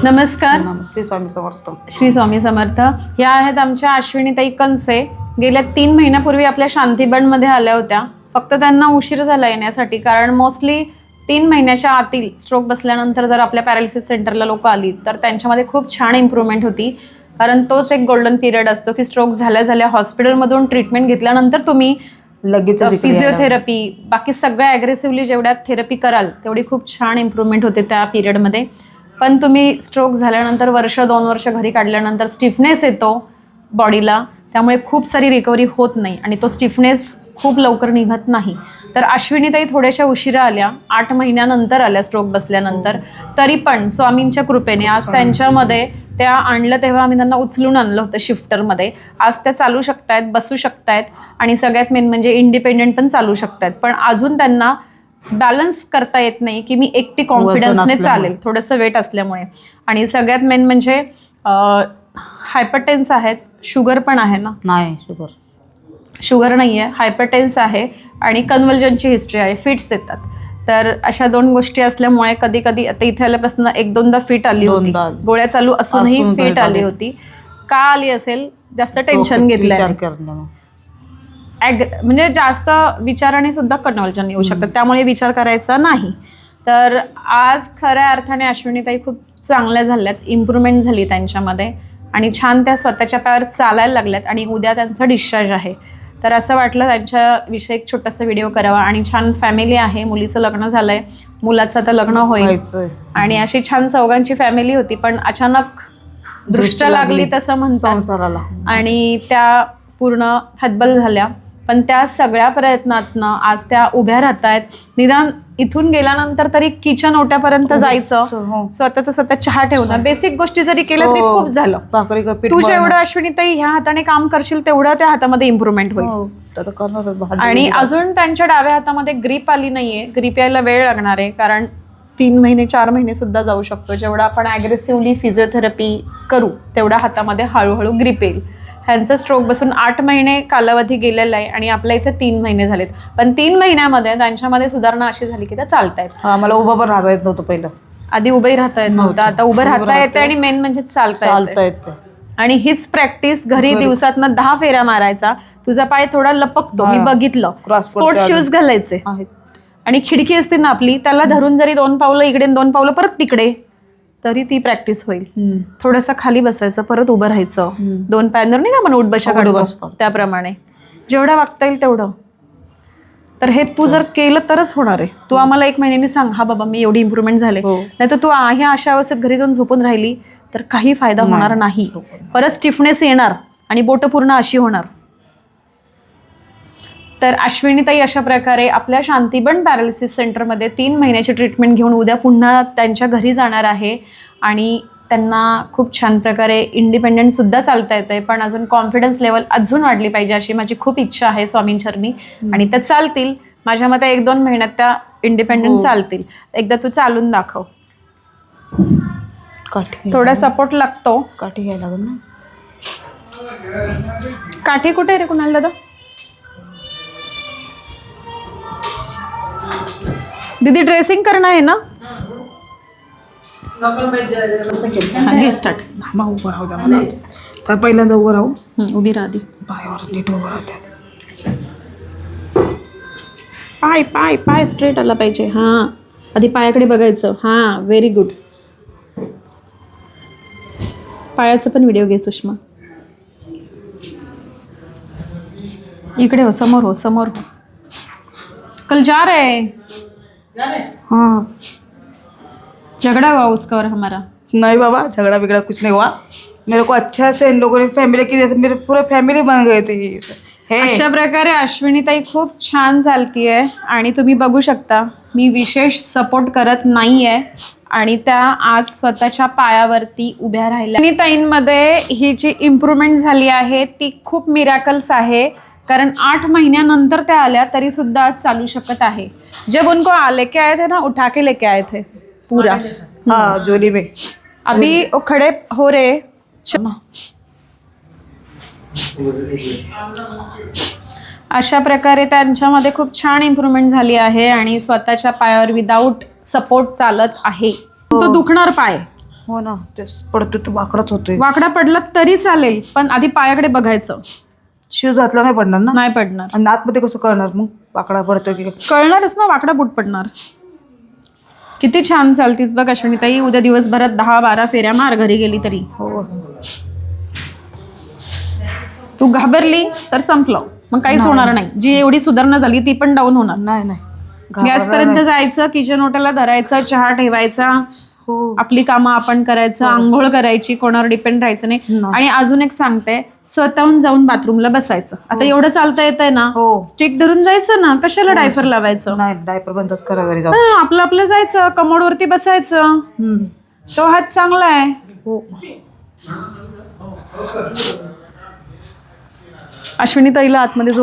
नमस्कार. नमस्ते स्वामी समर्थ. श्री स्वामी समर्थ. ह्या आहेत आमच्या अश्विनीताई कंसे गेल्या तीन महिन्यापूर्वी आपल्या शांतीबनमध्ये आल्या होत्या. फक्त त्यांना उशीर झाला येण्यासाठी कारण मोस्टली तीन महिन्याच्या आतील स्ट्रोक बसल्यानंतर जर आपल्या पॅरालिसिस सेंटरला लोक आली तर त्यांच्यामध्ये खूप छान इम्प्रूव्हमेंट होती. कारण तोच एक गोल्डन पिरियड असतो की स्ट्रोक झाल्या झाल्या हॉस्पिटलमधून ट्रीटमेंट घेतल्यानंतर तुम्ही लगेच फिजिओथेरपी बाकी सगळ्या ॲग्रेसिव्हली जेवढ्या थेरपी कराल तेवढी खूप छान इम्प्रूव्हमेंट होते त्या पिरियडमध्ये पण तुम्ही स्ट्रोक झाल्यानंतर वर्ष दोन वर्ष घरी काढल्यानंतर स्टिफनेस येतो बॉडीला त्यामुळे खूप सारी रिकव्हरी होत नाही आणि तो स्टिफनेस खूप लवकर निघत नाही. तर अश्विनीताई थोड्याशा उशिरा आल्या. आठ महिन्यानंतर आल्या स्ट्रोक बसल्यानंतर. तरी पण स्वामींच्या कृपेने आज त्यांच्यामध्ये त्या आणलं तेव्हा आम्ही त्यांना उचलून आणलं होतं शिफ्टरमध्ये आज त्या चालू शकतायत बसू शकतायत आणि सगळ्यात मेन म्हणजे इंडिपेंडेंट पण चालू शकतायत. पण अजून त्यांना बॅलन्स करता येत नाही की मी एकटी कॉन्फिडन्सने. चालेल. थोडंसं वेट असल्यामुळे. आणि सगळ्यात मेन म्हणजे हायपरटेन्स आहेत. शुगर पण आहे ना? नाही शुगर शुगर नाही आहे हायपरटेन्स आहे. आणि कन्व्हल्जनची हिस्ट्री आहे. फिट्स येतात. तर अशा दोन गोष्टी असल्यामुळे कधी कधी आता इथे आल्यापासून एक दोनदा फिट आली होती. गोळ्या चालू असूनही असून फिट आली. होती. का आली असेल? जास्त टेन्शन घेतलं ॲग म्हणजे जास्त विचाराने सुद्धा कन्व्हर्जन येऊ शकतं. त्यामुळे विचार करायचा नाही. तर आज खऱ्या अर्थाने अश्विनीताई खूप चांगल्या झाल्यात इम्प्रूव्हमेंट झाली त्यांच्यामध्ये आणि छान त्या स्वतःच्या पायावर चालायला लागल्यात आणि उद्या त्यांचा डिस्चार्ज आहे. तर असं वाटलं त्यांच्याविषयी एक छोटासा व्हिडिओ करावा आणि छान फॅमिली आहे. मुलीचं लग्न झालंय. मुलाचं आता लग्न होईल. आणि अशी छान चौघांची फॅमिली होती पण अचानक दृष्ट लागली तसं म्हणतात. आणि त्या पूर्ण हतबल झाल्या. पण त्या सगळ्या प्रयत्नातनं आज त्या उभ्या राहत आहेत. निदान इथून गेल्यानंतर तरी किचन ओट्यापर्यंत जायचं. हो. स्वतःचं स्वतः चहा ठेवणं. बेसिक गोष्टी जरी केल्या तरी हो. खूप झालं. तू. जेवढं अश्विनीताई ह्या हाताने काम करशील तेवढं त्या हातामध्ये इम्प्रूव्हमेंट होईल. हो, आणि अजून त्यांच्या डाव्या हातामध्ये ग्रीप आली नाहीये. ग्रीप यायला वेळ लागणार आहे. कारण तीन महिने चार महिने सुद्धा जाऊ शकतो. जेवढा आपण ॲग्रेसिव्हली फिजिओथेरपी करू तेवढा हातामध्ये हळूहळू ग्रीप येईल. ह्यांचं स्ट्रोक बसून आठ महिने कालावधी गेलेला आहे आणि आपल्या इथे तीन महिने झालेत. पण तीन महिन्यामध्ये त्यांच्यामध्ये सुधारणा अशी झाली की त्या चालतायत. मला उभं पण राहता येत नव्हतं पहिलं. आधी उभे राहता येत नव्हतं. आता उभं राहता येते आणि मेन म्हणजे चालता येते चालता येते आणि हीच प्रॅक्टिस घरी. दिवसातनं दहा फेऱ्या मारायचा. तुझा पाय थोडा लपकतो. मी. बघितलं. स्पोर्ट्स शूज घालायचे. आणि खिडकी असते ना आपली त्याला धरून जरी दोन पावलं इकडे दोन पावलं परत तिकडे. तरी ती प्रॅक्टिस होईल. थोडंसं खाली बसायचं परत उभं राहायचं. दोन पायांवर नाही का आपण उठ बशा उठ काढतो? बस काढतो. त्याप्रमाणे. जेवढं वागता येईल तेवढं. तर हे तू जर केलं तरच होणार आहे. तू आम्हाला एक महिन्यानी सांग हा बाबा मी एवढी इम्प्रूव्हमेंट झाले. हो. नाही तर तू आहे अशा अवस्थेत घरी जाऊन झोपून राहिली तर काही फायदा होणार नाही. परत स्टिफनेस येणार आणि बोटं पूर्ण अशी होणार. तर अश्विनीताई अशा प्रकारे आपल्या शांतीबन पॅरालिसिस सेंटरमध्ये तीन महिन्याची ट्रीटमेंट घेऊन उद्या पुन्हा त्यांच्या घरी जाणार आहे. आणि त्यांना खूप छान प्रकारे इंडिपेंडंटसुद्धा चालता येतं आहे पण अजून कॉन्फिडन्स लेवल अजून वाढली पाहिजे अशी माझी खूप इच्छा आहे स्वामींचरणी आणि त्या चालतील. माझ्या मते एक दोन महिन्यात त्या इंडिपेंडंट हो. चालतील. एकदा तू चालून दाखव. थोडा सपोर्ट लागतो. काठी घ्यायला लागेल ना? काठी कुठे रे कुणाल दादा? दीदी ड्रेसिंग करणं आहे ना? हा, घे स्टार्ट थांबा उभं राहू द्या मला. तर पहिल्यांदा उभं राहू. उभी राहा आधी पायावर नीट उभं राहतात पाय पाय पाय स्ट्रेट आला पाहिजे. हां. आधी पायाकडे बघायचं. हां व्हेरी गुड पायाचं पण व्हिडिओ घे सुषमा. इकडे हो समोर हो समोर हो. कल जा रहे हैं हाँ. झगड़ा हुआ उसका और हमारा. नहीं बाबा झगड़ा बिगड़ा कुछ नहीं हुआ मेरे को अच्छा से इन लोगों ने फैमिली की जैसे मेरे पूरे फैमिली बन गए थे। हे. अशा प्रकारे अश्विनीताई खूप छान चालतीये आणि तुम्ही बघू शकता मी विशेष सपोर्ट करत नाहीये आणि त्या आज स्वतःच्या पायावरती उभ्या राहिल्या. अश्विनीताईंमध्ये ही जी इम्प्रूव्हमेंट झाली आहे ती खूप मिरॅकल्स आहे. कारण आठ महिन्यानंतर त्या आल्या तरी सुद्धा आज चालू शकत आहे. जब उनको आ लेके आए थे ना उठा के लेके आए थे पूरा हाँ जोली में अभी वो खड़े हो रहे अशा प्रकारे त्यांच्यामध्ये खूप छान इम्प्रूव्हमेंट झाली आहे आणि स्वतःच्या पायावर विदाऊट सपोर्ट चालत आहे. तो दुखणार पाय. हो ना तेच पडतो तो वाकडाच होतोय. वाकडा पडला तरी चालेल पण आधी पायाकडे बघायचं. शूज घातला नाही पडणार ना? नाही पडणार. आणि आतमध्ये कसं कळणार मग? वाकडा पडतो की? कळणारच ना वाकडा बुट पडणार. किती छान चालतीस बघ अश्विनीताई. उद्या दिवसभरात दहा बारा फेऱ्या मार घरी गेली तरी. हो. तू घाबरली तर संपलं. मग काहीच होणार नाही. जी एवढी सुधारणा झाली ती पण डाऊन होणार. नाही नाही. गॅस पर्यंत नाही. जायचं किचन ओट्याला धरायचं चहा ठेवायचा. आपली कामं आपण करायचं आंघोळ करायची कोणावर डिपेंड राहायचं नाही. आणि अजून एक सांगते स्वतःहून जाऊन बाथरूमला बसायचं. आता एवढं चालता येत आहे ना हो. स्टिक धरून जायचं ना कशाला डायपर लावायचं? नाही डायपर बंदच करा घरी जाऊ हा, आपलं आपलं जायचं कमोडवरती बसायचं. हम्म. तो हात चांगला आहे. हो. अश्विनी ताईला आतमध्ये